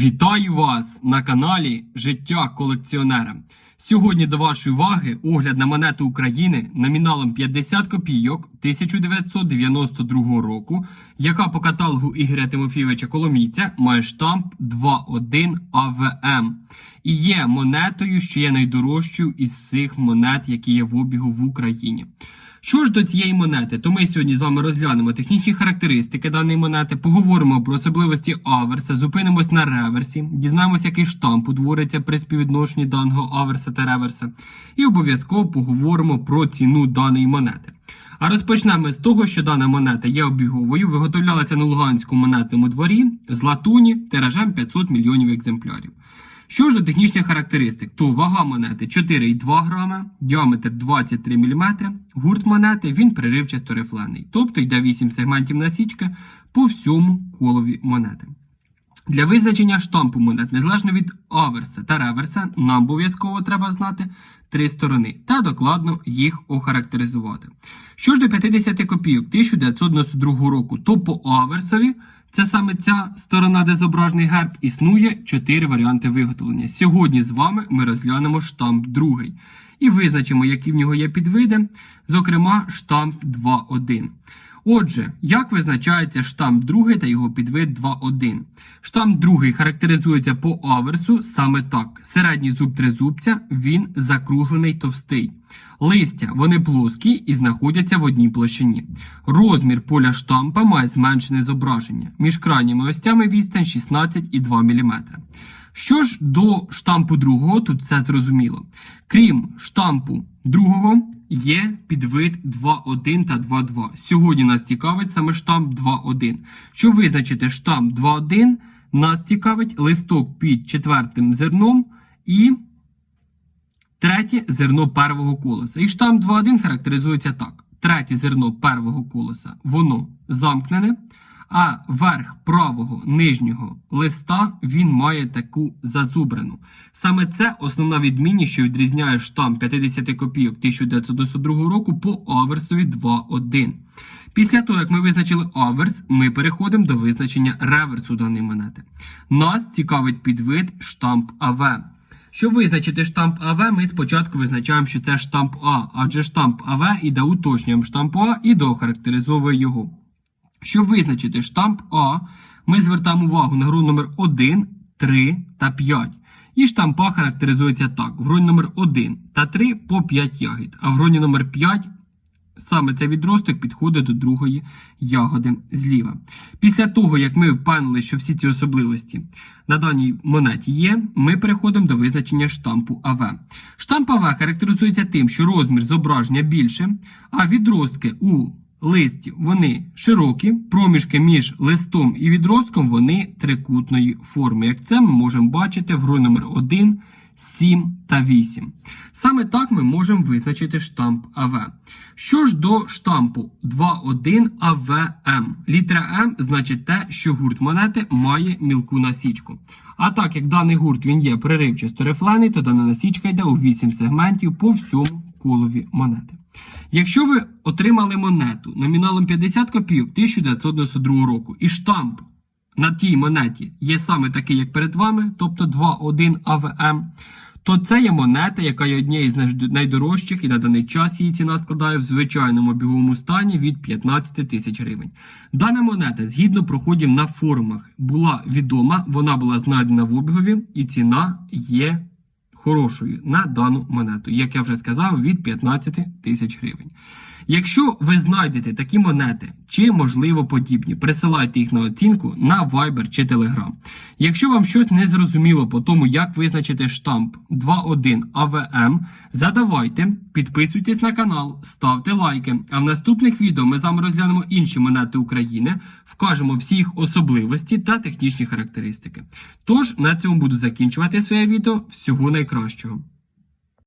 Вітаю вас на каналі Життя колекціонера. Сьогодні до вашої уваги огляд на монету України номіналом 50 копійок 1992 року, яка по каталогу Ігоря Тимофійовича Коломійця має штамп 2.1 АВМ і є монетою, що є найдорожчою із всіх монет, які є в обігу в Україні. Що ж до цієї монети, то ми сьогодні з вами розглянемо технічні характеристики даної монети, поговоримо про особливості аверса, зупинимось на реверсі, дізнаємося, який штамп утвориться при співвідношенні даного аверса та реверса, і обов'язково поговоримо про ціну даної монети. А розпочнемо з того, що дана монета є обіговою, виготовлялася на Луганському монетному дворі з латуні тиражем 500 мільйонів екземплярів. Що ж до технічних характеристик, то вага монети 4,2 грама, діаметр 23 мм, гурт монети він переривчасто рифлений, тобто йде 8 сегментів насічки по всьому колові монети. Для визначення штампу монет, незалежно від аверса та реверса, нам обов'язково треба знати три сторони та докладно їх охарактеризувати. Що ж до 50 копійок 1992 року, то по аверсові, це саме ця сторона, де зображений герб, існує чотири варіанти виготовлення. Сьогодні з вами ми розглянемо штамп другий і визначимо, які в нього є підвиди, зокрема штамп 2.1. Отже, як визначається штамп 2 та його підвид 2.1? Штамп 2 характеризується по аверсу саме так: середній зуб тризубця, він закруглений товстий. Листя вони плоскі і знаходяться в одній площині. Розмір поля штампа має зменшене зображення. Між крайніми остями відстань 16,2 мм. Що ж до штампу другого, тут все зрозуміло. Крім штампу другого, є підвид 2.1 та 2.2. Сьогодні нас цікавить саме штамп 2.1. Щоб визначити штамп 2.1, нас цікавить листок під четвертим зерном і третє зерно первого колеса. І штамп 2.1 характеризується так: третє зерно первого колеса, воно замкнене. А верх правого нижнього листа він має таку зазубрену. Саме це основна відмінність, що відрізняє штамп 50 копійок 1992 року по аверсові 2.1. Після того, як ми визначили аверс, ми переходимо до визначення реверсу даної монети. Нас цікавить підвид штамп АВ. Щоб визначити штамп АВ, ми спочатку визначаємо, що це штамп А, адже штамп АВ іде уточнюємо штамп А і доохарактеризовує його. Щоб визначити штамп А, ми звертаємо увагу на гру номер 1, 3 та 5. І штамп А характеризується так: в гроні номер 1 та 3 по 5 ягід, а в гроні номер 5 саме цей відросток підходить до другої ягоди зліва. Після того, як ми впевнили, що всі ці особливості на даній монеті є, ми переходимо до визначення штампу АВ. Штамп АВ характеризується тим, що розмір зображення більше, а відростки у листів вони широкі, проміжки між листом і відростком вони трикутної форми. Як це ми можемо бачити в грої номер 1, 7 та 8. Саме так ми можемо визначити штамп АВ. Що ж до штампу 2.1 АВМ. Літера М значить те, що гурт монети має мілку насічку. А так як даний гурт він є преривчасто рифлений, то дана насічка йде у 8 сегментів по всьому колові монети. Якщо ви отримали монету номіналом 50 копійок 1992 року і штамп на тій монеті є саме такий, як перед вами, тобто 2.1 АВМ, то це є монета, яка є однією з найдорожчих і на даний час її ціна складає в звичайному біговому стані від 15 тисяч гривень. Дана монета, згідно проходів на форумах, була відома, вона була знайдена в обігові, і ціна є хорошою на дану монету, як я вже сказав, від 15 тисяч гривень. Якщо ви знайдете такі монети чи, можливо, подібні, присилайте їх на оцінку на Viber чи Telegram. Якщо вам щось не зрозуміло по тому, як визначити штамп 2.1 АВМ, задавайте, підписуйтесь на канал, ставте лайки. А в наступних відео ми з вами розглянемо інші монети України, вкажемо всі їх особливості та технічні характеристики. Тож на цьому буду закінчувати своє відео. Всього найкращого.